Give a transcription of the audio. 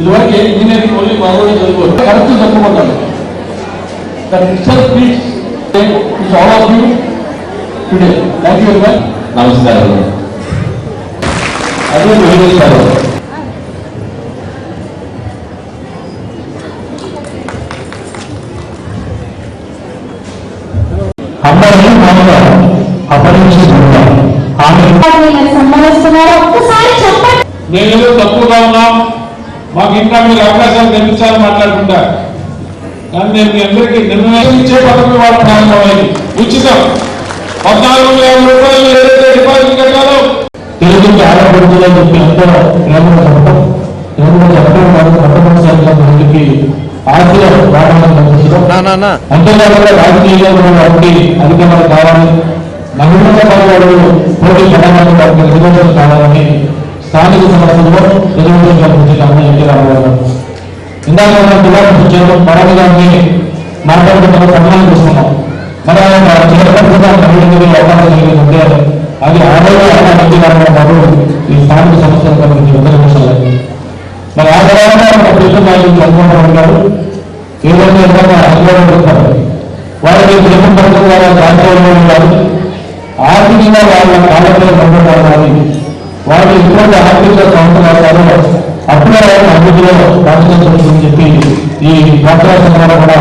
ఇదివరకు engineering only మామూలు చదువుకోరు. Speaks is all of you today thank you very much నమస్కారం అదే అపరించుకుంటాం ఆమె ఒక్కసారి చెప్పండి. తప్పుగా ఉన్నాం. మాకు ఇంకా మీరు అవకాశాలు కల్పించాలని మాట్లాడుకుంటా కానీ నేను మీ అందరికీ నిర్ణయం ఇచ్చే పథకం వాళ్ళు ప్రారంభమైంది ఉచితం. పద్నాలుగు వందల యాభై రూపాయలు ఏదైతే డిపాజిట్ కట్టాలో తెలుగుకి ఆడపడుతుందని చెప్పి ఎంతో ప్రేమగా చెప్పడం ప్రేమగా చెప్పడం కాదు మొట్టమొదటిసారిగా మనకి ఆశయం రావడం కనిపించడం అంతేకాకుండా రాజకీయాల్లో ఉన్న వారికి అధికారులు కావాలి. పోటీ వారికి రిజర్వేషన్ కావాలని స్థానిక సమస్యల్లో రిజర్వేషన్ కల్పించడం ఎన్టీ రామారావు గారు. ఇందాక మనం జిల్లాకు వచ్చాము మరొక గారిని మాట్లాడుతున్న సన్మానం చేస్తున్నాం. మరి ఆయన చిరపరిచిత అవకాశం కలిగిందంటే అది ఆరోగ్య ఎన్టీ రామారావు గారు ఈ స్థానిక సమస్యల గురించి రిజర్వేషన్ మరి ఆ తర్వాత మన ప్రభుత్వ నాయకులు చంద్రబాబు గారు. ఏదైతే విధంగా అధికారంలో ఉంటారు వారికి ఆర్థికంగా వాళ్ళ కాలంలో ఉండడం కానీ వాళ్ళు ఎటువంటి ఆర్థిక సంవత్సరాలు అప్పుడే వాళ్ళ అభివృద్ధిలో ప్రాధాన్యత ఉంటుందని చెప్పి ఈ డాక్టర్ కూడా